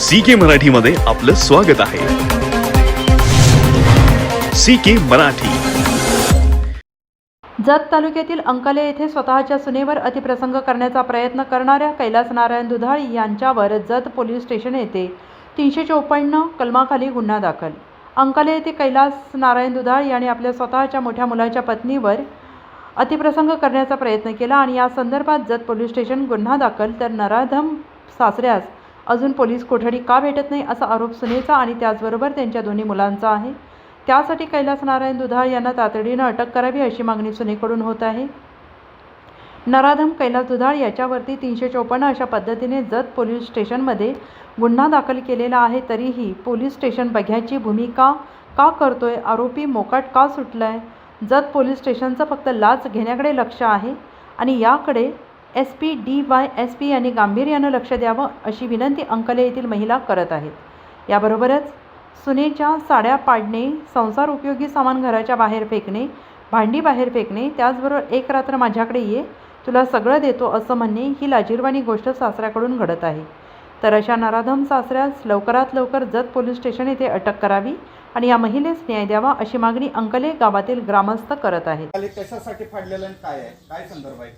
C के मराठीमध्ये आपलं स्वागत आहे. सी के मराठी. जत तालुक्यातील अंकले येथे स्वतःच्या सुनेवर अतिप्रसंग करण्याचा प्रयत्न करणाऱ्या कैलास नारायण दुधाळ यांच्यावर जत पोलीस स्टेशन येथे तीनशे चौपन्न कलमाखाली गुन्हा दाखल. अंकले येथे कैलास नारायण दुधाळ यांनी आपल्या स्वतःच्या मोठ्या मुलाच्या पत्नीवर अतिप्रसंग करण्याचा प्रयत्न केला आणि या संदर्भात जत पोलीस स्टेशन गुन्हा दाखल. तर नराधम सासऱ्यास अजून पोलीस कोठडी का भेटत नाही असा आरोप सुनेचा आणि त्याचबरोबर त्यांच्या दोन्ही मुलांचा आहे. त्यासाठी कैलास नारायण दुधाळ यांना तातडीनं अटक करावी अशी मागणी सुनेकडून होत आहे. नराधम कैलास दुधाळ याच्यावरती तीनशे चौपन्न अशा पद्धतीने जत पोलीस स्टेशनमध्ये गुन्हा दाखल केलेला आहे. तरीही पोलीस स्टेशन बघ्याची भूमिका का करतोय? आरोपी मोकाट का सुटलाय? जत पोलीस स्टेशनचं फक्त लाच घेण्याकडे लक्ष आहे आणि याकडे S P D Y S P यांनी गांभीर्यानं लक्ष द्यावं अशी विनंती अंकले येथील महिला करत आहेत. याबरोबरच सुनेच्या साड्या पाडणे संसार उपयोगी सामान घराच्या बाहेर फेकणे भांडी बाहेर फेकणे त्याचबरोबर एक रात्र माझ्याकडे ये तुला सगळं देतो असं म्हणणे ही लाजीरवाणी गोष्ट सासऱ्याकडून घडत आहे. तर अशा नराधम सासऱ्यास लवकरात लवकर जत पोलीस स्टेशन येथे अटक करावी आणि या महिलेस न्याय द्यावा अशी मागणी अंकले गावातील ग्रामस्थ करत आहेत. कशासाठी फाडलेलं काय आहे? काय संदर्भ आहे?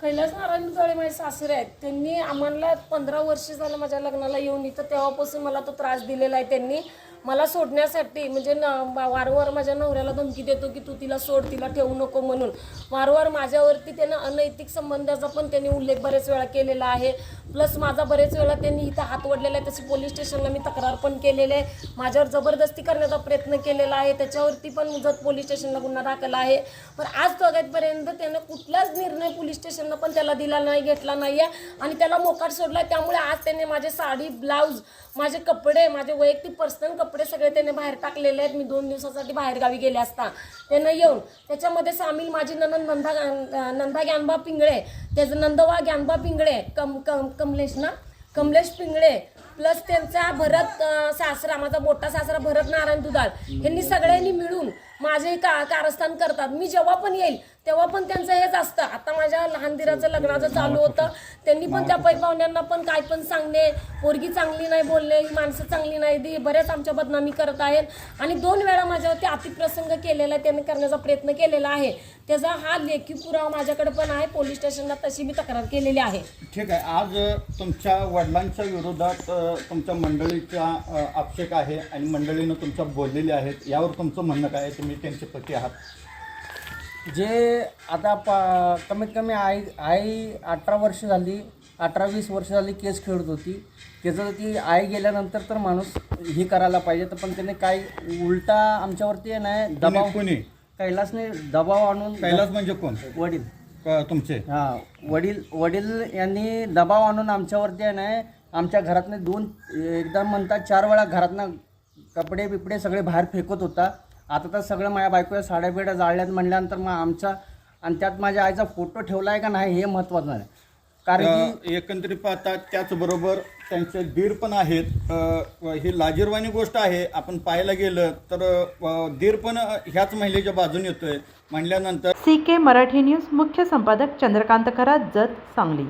कैलास नारायण दुधाळे माझे सासरे आहेत. त्यांनी आम्हाला पंधरा वर्ष झालं माझ्या लग्नाला येऊन इथं. तेव्हापासून मला तो त्रास दिलेला आहे त्यांनी. मला सोडण्यासाठी म्हणजे न वारंवार माझ्या नवऱ्याला धमकी देतो की तू तिला सोड तिला ठेवू नको म्हणून. वारंवार माझ्यावरती त्यानं अनैतिक संबंधाचा पण त्यांनी उल्लेख बरेच वेळा केलेला आहे. प्लस माझा बरेच वेळा त्यांनी इथं हात ओढलेला आहे. तशी पोलीस स्टेशनला मी तक्रार पण केलेली आहे. माझ्यावर जबरदस्ती करण्याचा प्रयत्न केलेला आहे. त्याच्यावरती पण मुजत पोलीस स्टेशनला गुन्हा दाखल आहे. पण आज तोगतपर्यंत त्यानं कुठलाच निर्णय पोलीस स्टेशनला पण त्याला दिला नाही घेतला नाही आहे आणि त्याला मोकाट सोडला त्यामुळे आज त्याने माझे साडी ब्लाऊज माझे कपडे माझे वैयक्तिक पर्सनल कपडे सगळे त्याने बाहेर टाकलेले आहेत. मी दोन दिवसासाठी बाहेर गावी गेले असता. त्यानं येऊन त्याच्यामध्ये सामील माझी ननंद नंदा नंदा ज्ञानबा पिंगळे. त्याचं नंदवा ज्ञानबा पिंगळे. कम कम कमलेश ना? कमलेश पिंगळे. प्लस त्यांचा भरत सासरा माझा मोठा सासरा भरत नारायण दुधाळ. यांनी सगळ्यांनी मिळून माझे का कारस्थान करतात? मी जेव्हा पण येईल तेव्हा पण त्यांचं हेच असतं. आता माझ्या लहान दिराचं लग्नाचं चालू होतं. त्यांनी पण त्या पै पाहुण्यांना पण काय पण सांगणे पोरगी चांगली नाही बोलणे ही माणसं चांगली नाही दी बऱ्याच आमच्या बदनामी करत आहेत. आणि दोन वेळा माझ्यावरती अतिप्रसंग केलेला आहे त्यांनी करण्याचा प्रयत्न केलेला आहे. त्याचा हा लेखी पुरावा माझ्याकडे पण आहे पोलीस स्टेशनला तशी मी तक्रार केलेली आहे. ठीक आहे. आज तुमच्या वडिलांच्या विरोधात तुमच्या मंडळीचा आक्षेप आहे आणि मंडळीनं तुमच्या बोललेले आहेत. यावर तुमचं म्हणणं काय आहे? तुम्ही त्यांचे पती आहात. जे आता पा कमीत कमी आई आई अठरा वर्ष झाली अठरा वीस वर्ष झाली केस खेळत होती. त्याचं ती आई गेल्यानंतर तर माणूस हे करायला पाहिजे तर पण त्याने काय उलटा आमच्यावरती आहे नाही दबाव कोणी- कैलासने दबाव आणून कैलास म्हणजे कोण? वडील. तुमचे? हां वडील वडील यांनी दबाव आणून आमच्यावरती आहे नाही आमच्या घरातने दोन एकदा म्हणतात चार वेळा घरातनं कपडे बिपडे सगळे बाहेर फेकत होता. आता तर सगळं माझ्या बायकोच्या साड्या बिड्या जाळल्यात म्हणल्यानंतर मग आमचा आणि त्यात माझ्या आईचा फोटो ठेवला आहे का नाही हे महत्त्वाचं आहे. कारण की एकंदरीत पाहता त्याचबरोबर त्यांचे दीर पण आहेत. ही लाजीरवाणी गोष्ट आहे. आपण पाहायला गेलं तर दीर पण ह्याच महिलेच्या बाजूने येतोय. म्हणल्यानंतर सी के मराठी न्यूज मुख्य संपादक चंद्रकांत खरात जत सांगली.